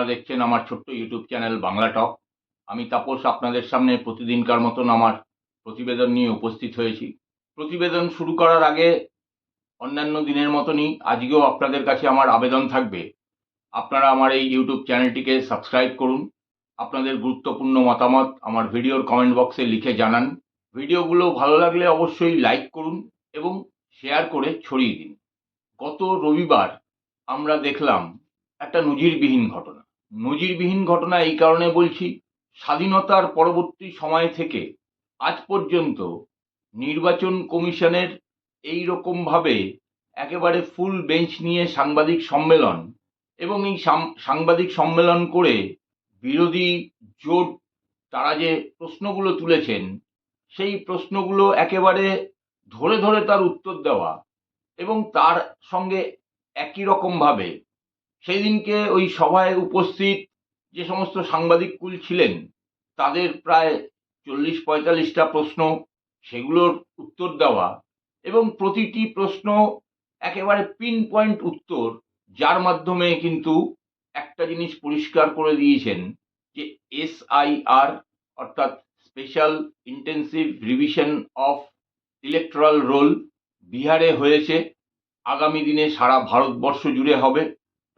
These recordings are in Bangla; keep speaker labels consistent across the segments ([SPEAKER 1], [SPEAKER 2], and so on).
[SPEAKER 1] আপনারা দেখছেন আমার ছোট্ট ইউটিউব চ্যানেল বাংলা টক আমি তাপস আপনাদের সামনে প্রতিদিনকার মতন আমার প্রতিবেদন নিয়ে উপস্থিত হয়েছি। প্রতিবেদন শুরু করার আগে অন্যান্য দিনের মতনই আজকেও আপনাদের কাছে আমার আবেদন থাকবে। আপনারা আমার এই ইউটিউব চ্যানেলটিকে সাবস্ক্রাইব করুন। আপনাদের গুরুত্বপূর্ণ মতামত আমার ভিডিওর কমেন্ট বক্সে লিখে জানান। ভিডিওগুলো ভালো লাগলে অবশ্যই লাইক করুন এবং শেয়ার করে ছড়িয়ে দিন। গত রবিবার আমরা দেখলাম একটা নজিরবিহীন ঘটনা। নজিরবিহীন ঘটনা এই কারণে বলছি, স্বাধীনতার পরবর্তী সময় থেকে আজ পর্যন্ত নির্বাচন কমিশনের এই রকমভাবে একেবারে ফুল বেঞ্চ নিয়ে সাংবাদিক সম্মেলন এবং এই সাংবাদিক সম্মেলন করে বিরোধী জোট তারা যে প্রশ্নগুলো তুলেছেন, সেই প্রশ্নগুলো একেবারে ধরে ধরে তার উত্তর দেওয়া এবং তার সঙ্গে একই রকমভাবে সেই দিনকে ওই সভায় উপস্থিত যে সমস্ত সাংবাদিক কুল ছিলেন, তাদের প্রায় চল্লিশ পঁয়তাল্লিশটা প্রশ্ন, সেগুলোর উত্তর দেওয়া এবং প্রতিটি প্রশ্ন একেবারে পিন পয়েন্ট উত্তর, যার মাধ্যমে কিন্তু একটা জিনিস পরিষ্কার করে দিয়েছেন যে এসআইআর অর্থাৎ special intensive revision of electoral roll, বিহারে হয়েছে। আগামী দিনে সারা ভারতবর্ষ জুড়ে হবে।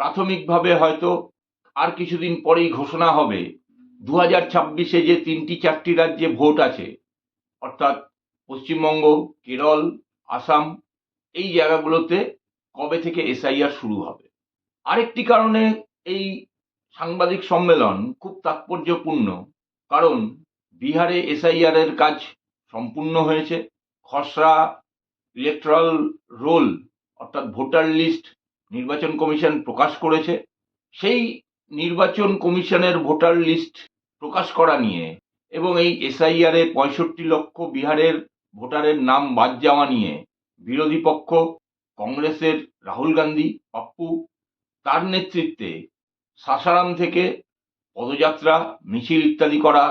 [SPEAKER 1] প্রাথমিকভাবে হয়তো আর কিছুদিন পরেই ঘোষণা হবে। দু হাজার ছাব্বিশে যে তিনটি চারটি রাজ্যে ভোট আছে, অর্থাৎ পশ্চিমবঙ্গ, কেরল, আসাম, এই জায়গাগুলোতে কবে থেকে এসআইআর শুরু হবে? আরেকটি কারণে এই সাংবাদিক সম্মেলন খুব তাৎপর্যপূর্ণ, কারণ বিহারে এসআইআর এর কাজ সম্পূর্ণ হয়েছে। খসড়া ইলেকট্রাল রোল অর্থাৎ ভোটার লিস্ট নির্বাচন কমিশন প্রকাশ করেছে, সেই নির্বাচন কমিশনের ভোটার লিস্ট প্রকাশ করা নিয়ে এবং এই এসআইআর পঁয়ষট্টি লক্ষ বিহারের ভোটারের নাম বাদ যাওয়া নিয়ে বিরোধী পক্ষ, কংগ্রেসের রাহুল গান্ধী পাপ্পু তার নেতৃত্বে সাসারাম থেকে পদযাত্রা, মিছিল ইত্যাদি করা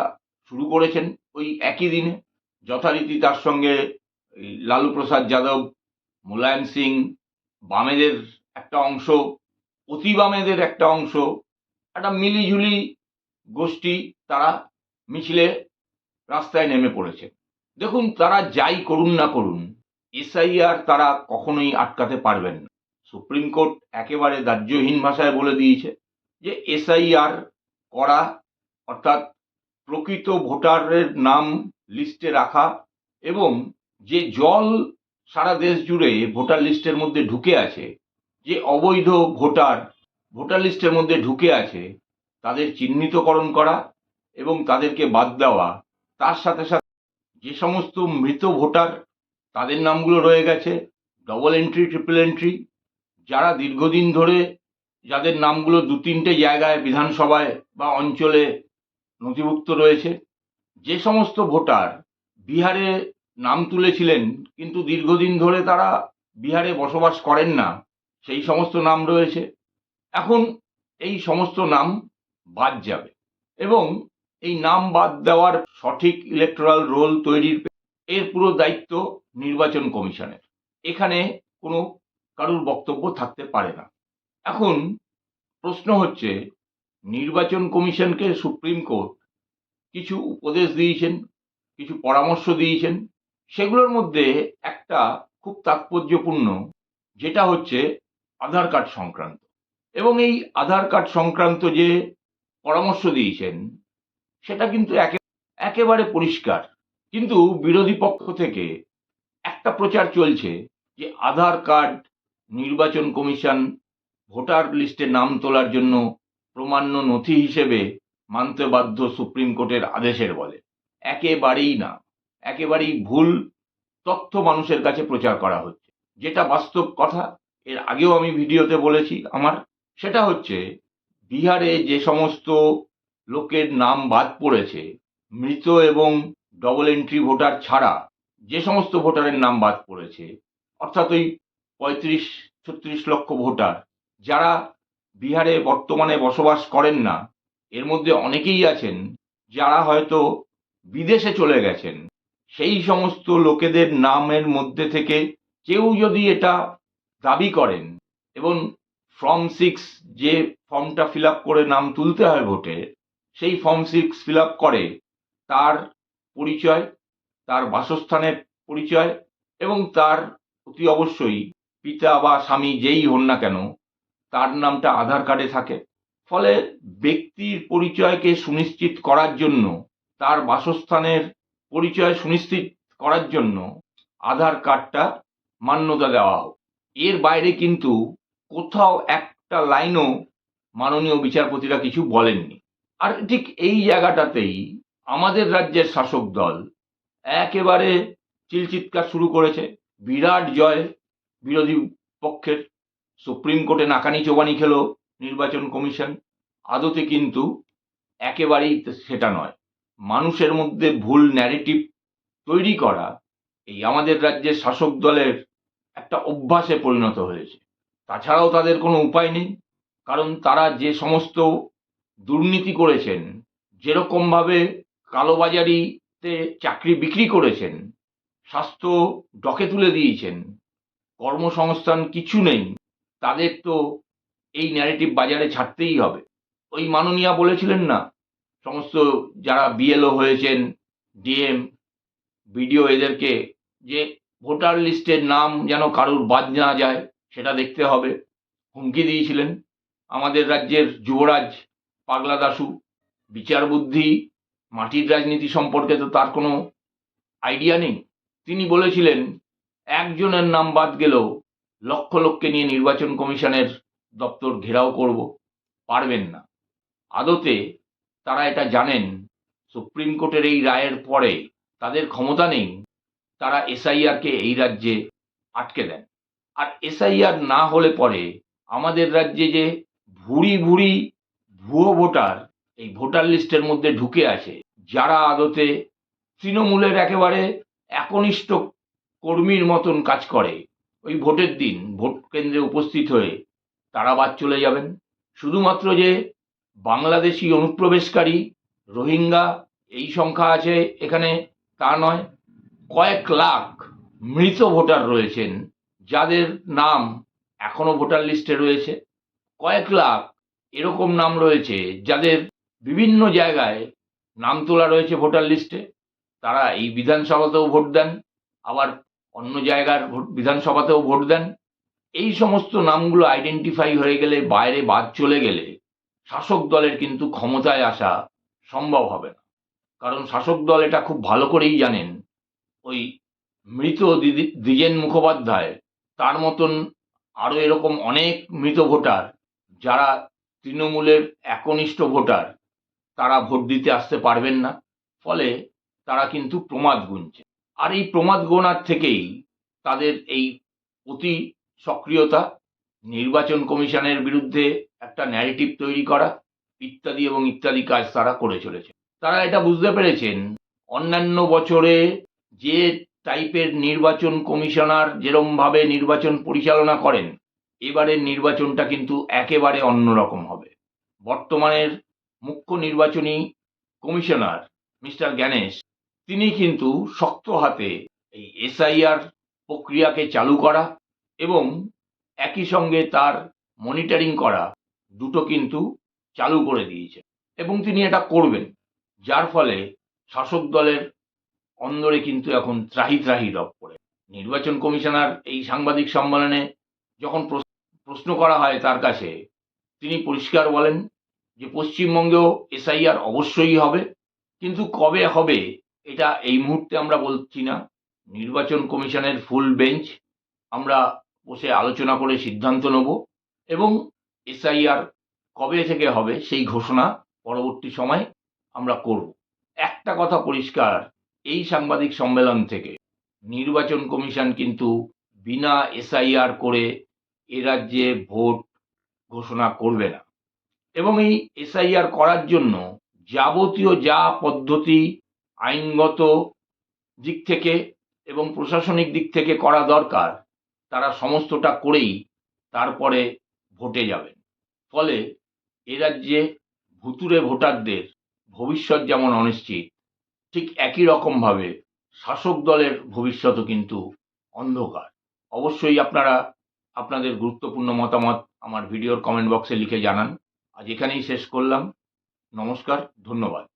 [SPEAKER 1] শুরু করেছেন। ওই একই দিনে যথারীতি তার সঙ্গে লালু প্রসাদ যাদব, মুলায়ম সিং, বামেদের একটা অংশ অতি বামেদের একটা অংশ, একটা মিলিঝুলি গোষ্ঠী তারা মিছিলে রাস্তায় নেমে পড়েছে। দেখুন, তারা যাই করুন না করুন, এসআইআর তারা কখনোই আটকাতে পারবেন না। সুপ্রিম কোর্ট একেবারে দাহ্যহীন ভাষায় বলে দিয়েছে যে এসআইআর করা, অর্থাৎ প্রকৃত ভোটারের নাম লিস্টে রাখা এবং যে জল সারা দেশ জুড়ে ভোটার লিস্টের মধ্যে ঢুকে আছে যে অবৈধ ভোটার ভোটার লিস্টের মধ্যে ঢুকে আছে, তাদের চিহ্নিতকরণ করা এবং তাদেরকে বাদ দেওয়া, তার সাথে সাথে যে সমস্ত মৃত ভোটার, তাদের নামগুলো রয়ে গেছে ডবল এন্ট্রি ট্রিপল এন্ট্রি যারা দীর্ঘদিন ধরে যাদের নামগুলো দু তিনটে জায়গায় বিধানসভায় বা অঞ্চলে নথিভুক্ত রয়েছে, যে সমস্ত ভোটার বিহারে নাম তুলেছিলেন, কিন্তু দীর্ঘদিন ধরে তারা বিহারে বসবাস করেন না সেই সমস্ত নাম রয়েছে। এখন এই সমস্ত নাম বাদ যাবে এবং এই নাম বাদ দেওয়ার সঠিক ইলেকট্রাল রোল তৈরির এর পুরো দায়িত্ব নির্বাচন কমিশনের। এখানে কোনো কারুর বক্তব্য থাকতে পারে না। এখন প্রশ্ন হচ্ছে, নির্বাচন কমিশনকে সুপ্রিম কোর্ট কিছু উপদেশ দিয়েছেন, কিছু পরামর্শ দিয়েছেন। সেগুলোর মধ্যে একটা খুব তাৎপর্যপূর্ণ, যেটা হচ্ছে আধার কার্ড সংক্রান্ত। এবং এই আধার কার্ড সংক্রান্ত যে পরামর্শ দিয়েছেন, সেটা কিন্তু একেবারে পরিষ্কার। কিন্তু বিরোধী পক্ষ থেকে একটা প্রচার চলছে যে আধার কার্ড নির্বাচন কমিশন ভোটার লিস্টে নাম তোলার জন্য প্রমাণ্য নথি হিসেবে মানতে বাধ্য সুপ্রিম কোর্টের আদেশের বলে। একেবারেই না। একেবারেই ভুল তথ্য মানুষের কাছে প্রচার করা হচ্ছে। যেটা বাস্তব কথা এর আগেও আমি ভিডিওতে বলেছি, আমার সেটা হচ্ছে বিহারে যে সমস্ত লোকের নাম বাদ পড়েছে, মৃত এবং ডবল এন্ট্রি ভোটার ছাড়া যে সমস্ত ভোটারের নাম বাদ পড়েছে, অর্থাৎ ওই পঁয়ত্রিশ, ছত্রিশ লক্ষ ভোটার, যারা বিহারে বর্তমানে বসবাস করেন না, এর মধ্যে অনেকেই আছেন যারা হয়তো বিদেশে চলে গেছেন। সেই সমস্ত লোকেদের নামের মধ্যে থেকে কেউ যদি এটা দাবি করেন এবং ফর্ম সিক্স যে ফর্মটা ফিল করে নাম তুলতে হয় ভোটে, সেই ফর্ম সিক্স ফিল করে তার পরিচয়, তার বাসস্থানের পরিচয় এবং তার অতি অবশ্যই পিতা বা স্বামী যেই হন না কেন, তার নামটা আধার কার্ডে থাকে। ফলে ব্যক্তির পরিচয়কে সুনিশ্চিত করার জন্য, তার বাসস্থানের পরিচয় সুনিশ্চিত করার জন্য আধার কার্ডটা মান্যতা দেওয়া হোক। এর বাইরে কিন্তু কোথাও একটা লাইনও মাননীয় বিচারপতিরা কিছু বলেননি। আর ঠিক এই জায়গাটাতেই আমাদের রাজ্যের শাসক দল একেবারে চিলচিৎকার শুরু করেছে। বিরাট জয় বিরোধী পক্ষের। সুপ্রিম কোর্টে নাকানি চোবানি খেলো নির্বাচন কমিশন। আদতে কিন্তু একেবারেই সেটা নয়। মানুষের মধ্যে ভুল ন্যারেটিভ তৈরি করা এই আমাদের রাজ্যের শাসক দলের একটা অভ্যাসে পরিণত হয়েছে। তাছাড়াও তাদের কোনো উপায় নেই, কারণ তারা যে সমস্ত দুর্নীতি করেছেন, যেরকমভাবে কালোবাজারিতে চাকরি বিক্রি করেছেন, স্বাস্থ্য ডকে তুলে দিয়েছেন, কর্মসংস্থান কিছু নেই, তাদের তো এই ন্যারেটিভ বাজারে ছাড়তেই হবে। ওই মাননীয়া বলেছিলেন না, সমস্ত যারা বিএলও হয়েছেন ডিএম বিডিও এদেরকে যে ভোটার লিস্টের নাম যেন কারুর বাদ না যায়, সেটা দেখতে হবে। হুমকি দিয়েছিলেন আমাদের রাজ্যের যুবরাজ পাগলা দাসু বিচার বুদ্ধি, মাটির রাজনীতি সম্পর্কে তো তার কোনো আইডিয়া নেই। তিনি বলেছিলেন, একজনের নাম বাদ গেলেও লক্ষ লক্ষকে নিয়ে নির্বাচন কমিশনের দপ্তর ঘেরাও করব। পারবেন না। আদতে তারা এটা জানেন, সুপ্রিম কোর্টের এই রায়ের পরে তাদের ক্ষমতা নেই। তারা এসআইআরকে এই রাজ্যে আটকে দেন। আর এসআইআর না হলে পরে আমাদের রাজ্যে যে ভুরি ভুরি ভুয়ো ভোটার এই ভোটার লিস্টের মধ্যে ঢুকে আছে, যারা আদতে তৃণমূলের একেবারে একনিষ্ঠ কর্মীর মতন কাজ করে, ওই ভোটের দিন ভোট কেন্দ্রে উপস্থিত হয়ে তারা বাদ চলে যাবেন। শুধুমাত্র যে বাংলাদেশি অনুপ্রবেশকারী, রোহিঙ্গা এই সংখ্যা আছে এখানে তা নয় কয়েক লাখ মৃত ভোটার রয়েছেন, যাদের নাম এখনও ভোটার লিস্টে রয়েছে। কয়েক লাখ এরকম নাম রয়েছে, যাদের বিভিন্ন জায়গায় নাম তোলা রয়েছে ভোটার লিস্টে। তারা এই বিধানসভাতেও ভোট দেন, আবার অন্য জায়গার বিধানসভাতেও ভোট দেন। এই সমস্ত নামগুলো আইডেন্টিফাই হয়ে গেলে, বাইরে বাদ চলে গেলে শাসক দলের কিন্তু ক্ষমতায় আসা সম্ভব হবে না। কারণ শাসক দল এটা খুব ভালো করেই জানেন ওই মৃত দিদি- দ্বিজেন মুখোপাধ্যায়, তার মতন আরও এরকম অনেক মৃত ভোটার, যারা তৃণমূলের একনিষ্ঠ ভোটার, তারা ভোট দিতে আসতে পারবেন না। ফলে তারা কিন্তু প্রমাদ গুনছে। আর এই প্রমাদ গোনার থেকেই তাদের এই অতি সক্রিয়তা, নির্বাচন কমিশনের বিরুদ্ধে একটা ন্যারেটিভ তৈরি করা, ইত্যাদি এবং ইত্যাদি কাজ তারা করে চলেছে। তারা এটা বুঝতে পেরেছেন, অন্যান্য বছরে যে টাইপের নির্বাচন কমিশনার যেরমভাবে নির্বাচন পরিচালনা করেন, এবারের নির্বাচনটা কিন্তু একেবারে অন্যরকম হবে। বর্তমানের মুখ্য নির্বাচনী কমিশনার মিস্টার জ্ঞানেশ, তিনি কিন্তু শক্ত হাতে এই এসআইআর প্রক্রিয়াকে চালু করা এবং একই সঙ্গে তার মনিটরিং করা দুটো কিন্তু চালু করে দিয়েছে এবং তিনি এটা করবেন। যার ফলে শাসক দলের অন্দরে কিন্তু এখন ত্রাহি ত্রাহি রব করে নির্বাচন কমিশনার এই সাংবাদিক সম্মেলনে যখন প্রশ- প্রশ্ন করা হয় তার কাছে, তিনি পরিষ্কার বলেন যে পশ্চিমবঙ্গেও এসআইআর অবশ্যই হবে, কিন্তু কবে হবে এটা এই মুহূর্তে আমরা বলছি না। নির্বাচন কমিশনের ফুল বেঞ্চ আমরা বসে আলোচনা করে সিদ্ধান্ত নেব এবং এসআইআর কবে থেকে হবে সেই ঘোষণা পরবর্তী সময় আমরা করব। একটা কথা পরিষ্কার এই সাংবাদিক সম্মেলন থেকে। নির্বাচন কমিশন কিন্তু বিনা এসআইআর করে এ রাজ্যে ভোট ঘোষণা করবে না। এবং এই এসআইআর করার জন্য যাবতীয় যা পদ্ধতি আইনগত দিক থেকে এবং প্রশাসনিক দিক থেকে করা দরকার, তারা সমস্তটা করেই তারপরে ভোটে যাবেন। ফলে এ রাজ্যে ভুতুরে ভোটারদের ভবিষ্যৎ যেমন অনিশ্চিত ঠিক একই রকমভাবে শাসক দলের ভবিষ্যতও কিন্তু অন্ধকার। অবশ্যই আপনারা আপনাদের গুরুত্বপূর্ণ মতামত আমার ভিডিওর কমেন্ট বক্সে লিখে জানান। আজ এখানেই শেষ করলাম। নমস্কার, ধন্যবাদ।